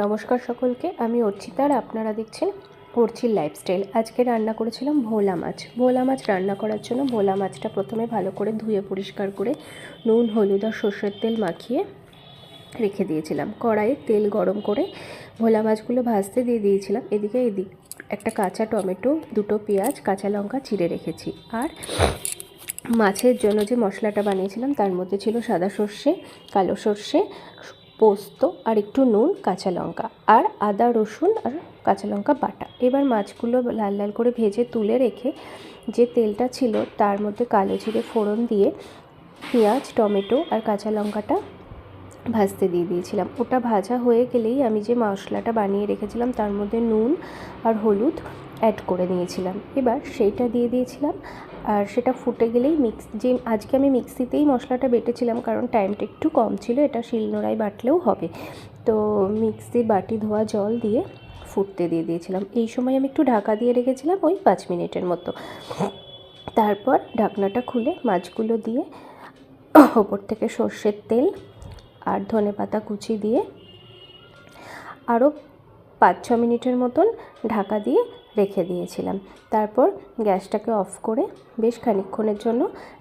নমস্কার সকলকে, আমি অর্চিতা আর আপনারা দেখছেন অর্চির লাইফস্টাইল আজকে রান্না করেছিলাম ভোলা মাছ। ভোলা মাছ রান্না করার জন্য ভোলা মাছটা প্রথমে ভালো করে ধুয়ে পরিষ্কার করে নুন, হলুদ আর সর্ষের তেল মাখিয়ে রেখে দিয়েছিলাম। কড়াইয়ে তেল গরম করে ভোলা মাছগুলো ভাজতে দিয়ে দিয়েছিলাম। এদিকে এদিক একটা কাঁচা টমেটো, দুটো পেঁয়াজ, কাঁচা লঙ্কা চিড়ে রেখেছি। আর মাছের জন্য যে মশলাটা বানিয়েছিলাম তার মধ্যে ছিল সাদা সর্ষে, কালো সর্ষে পোস্ত আর একটু নুন, কাঁচা লঙ্কা আর আদা, রসুন আর কাঁচা লঙ্কা বাটা। এবার মাছগুলো লাল লাল করে ভেজে তুলে রেখে যে তেলটা ছিল তার মধ্যে কালো জিরে ফোড়ন দিয়ে পেঁয়াজ, টমেটো আর কাঁচা লঙ্কাটা ভাজতে দিয়ে দিয়েছিলাম। ওটা ভাজা হয়ে গেলেই আমি যে মশলাটা বানিয়ে রেখেছিলাম তার মধ্যে নুন আর হলুদ অ্যাড করে নিয়েছিলাম এবার সেইটা দিয়ে দিয়েছিলাম। আর সেটা ফুটে গেলেই মিক্স যে আজকে আমি মিক্সিতেই মশলাটা বেটেছিলাম, কারণ টাইমটা একটু কম ছিল, এটা শিলনোড়ায় বাটলেও হবে। তো মিক্সি বাটি ধোয়া জল দিয়ে ফুটতে দিয়ে দিয়েছিলাম। এই সময় আমি একটু ঢাকা দিয়ে রেখেছিলাম, ওই পাঁচ মিনিটের মতো। তারপর ঢাকনাটা খুলে মাছগুলো দিয়ে ওপর থেকে সর্ষের তেল আর ধনে পাতা কুচি দিয়ে আরও পাঁচ ছ মিনিটের মতন ঢাকা দিয়ে রেখে দিয়েছিলাম। তারপর গ্যাসটাকে অফ করে বেশ খানিকক্ষণের জন্য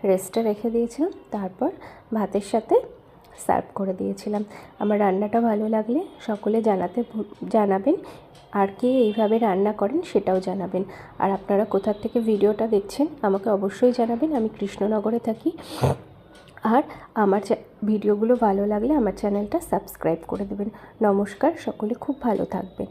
রেস্টে রেখে দিয়েছিলাম। তারপর ভাতের সাথে সার্ভ করে দিয়েছিলাম। আমার রান্নাটা ভালো লাগলে সকলে জানাতে জানাবেন। আর কে এইভাবে রান্না করেন সেটাও জানাবেন। আর আপনারা কোথার থেকে ভিডিওটা দেখছেন আমাকে অবশ্যই জানাবেন। আমি কৃষ্ণনগরে থাকি। আর আমার ভিডিওগুলো ভালো লাগলে আমার চ্যানেলটা সাবস্ক্রাইব করে দেবেন। নমস্কার, সকলে খুব ভালো থাকবেন।